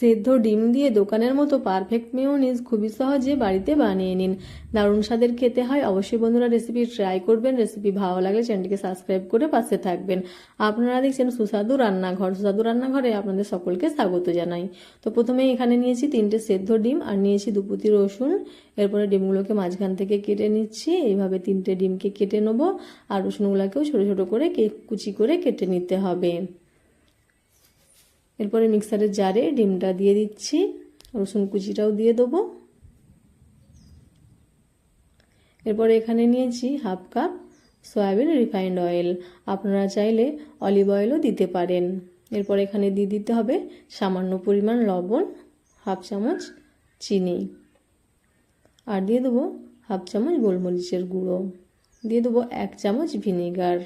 সেদ্ধ ডিম দিয়ে দোকানের মতো পারফেক্ট মেয়োনিজ খুবই সহজে বাড়িতে বানিয়ে নিন। দারুণ স্বাদের খেতে হয়। অবশ্যই বন্ধুরা রেসিপি ট্রাই করবেন। রেসিপি ভালো লাগলে চ্যানেলটিকে সাবস্ক্রাইব করে পাশে থাকবেন। আপনারা দেখছেন সুস্বাদু রান্নাঘর। সুস্বাদু রান্নাঘরে আপনাদের সকলকে স্বাগত জানাই। তো প্রথমে এখানে নিয়েছি তিনটে সেদ্ধ ডিম আর নিয়েছি দুপুতি রসুন। এরপরে ডিমগুলোকে মাঝখান থেকে কেটে নিচ্ছি। এইভাবে তিনটে ডিমকে কেটে নেব। আর রসুনগুলোকেও ছোটো ছোটো করে কুচি করে কেটে নিতে হবে। এরপরে মিক্সারের জারে ডিমটা দিয়ে দিচ্ছি, রসুন কুচিটাও দিয়ে দেবো। এরপরে এখানে নিয়েছি half cup soybean refined oil. আপনারা চাইলে অলিভ অয়েলও দিতে পারেন। এরপর এখানে দিয়ে দিতে হবে সামান্য পরিমাণ লবণ, হাফ চামচ চিনি। আর দিয়ে দেবো হাফ চামচ গোলমরিচের গুঁড়ো। দিয়ে দেবো এক চামচ ভিনিগার।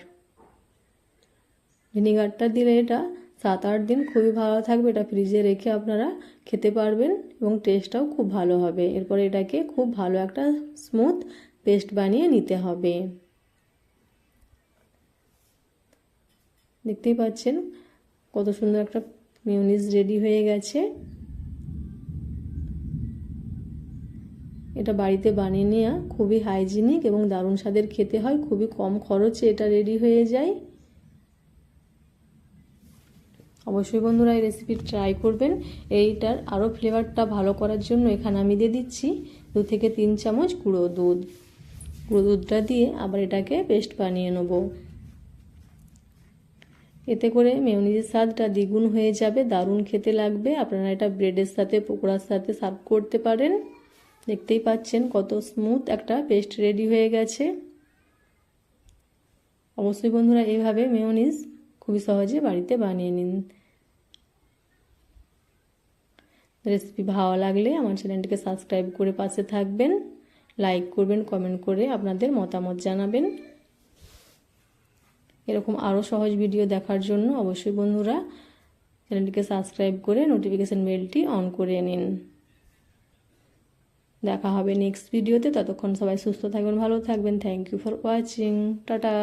ভিনিগারটা দিলে এটা সাত আট দিন খুবই ভালো থাকবে। এটা ফ্রিজে রেখে আপনারা খেতে পারবেন এবং টেস্টটাও খুব ভালো হবে। এরপরে এটাকে খুব ভালো একটা স্মুথ পেস্ট বানিয়ে নিতে হবে। দেখতেই পাচ্ছেন কত সুন্দর একটা মিউনিস রেডি হয়ে গেছে। এটা বাড়িতে বানিয়ে নেওয়া খুবই হাইজিনিক এবং দারুণ স্বাদের খেতে হয়। খুবই কম খরচে এটা রেডি হয়ে যায়। অবশ্যই বন্ধুরা এই রেসিপি ট্রাই করবেন। এইটার আরও ফ্লেভারটা ভালো করার জন্য এখানে আমি দিয়ে দিচ্ছি দু থেকে তিন চামচ গুঁড়ো দুধ। গুঁড়ো দুধটা দিয়ে আবার এটাকে পেস্ট বানিয়ে নেব। এতে করে মেয়নিজের স্বাদটা দ্বিগুণ হয়ে যাবে, দারুণ খেতে লাগবে। আপনারা এটা ব্রেডের সাথে, পকোড়ার সাথে সার্ভ করতে পারেন। দেখতেই পাচ্ছেন কত স্মুথ একটা পেস্ট রেডি হয়ে গেছে। অবশ্যই বন্ধুরা এইভাবে মেয়নিজ খুবই সহজে বাড়িতে বানিয়ে নিন। রেসিপি ভালো লাগলে আমার চ্যানেলটিকে সাবস্ক্রাইব করে পাশে থাকবেন। লাইক করবেন, কমেন্ট করে আপনাদের মতামত জানাবেন। এরকম আরও সহজ ভিডিও দেখার জন্য অবশ্যই বন্ধুরা চ্যানেলটিকে সাবস্ক্রাইব করে নোটিফিকেশান বেলটি অন করে নিন। দেখা হবে নেক্সট ভিডিওতে ততক্ষণ সবাই সুস্থ থাকবেন, ভালো থাকবেন। Thank you for watching tata.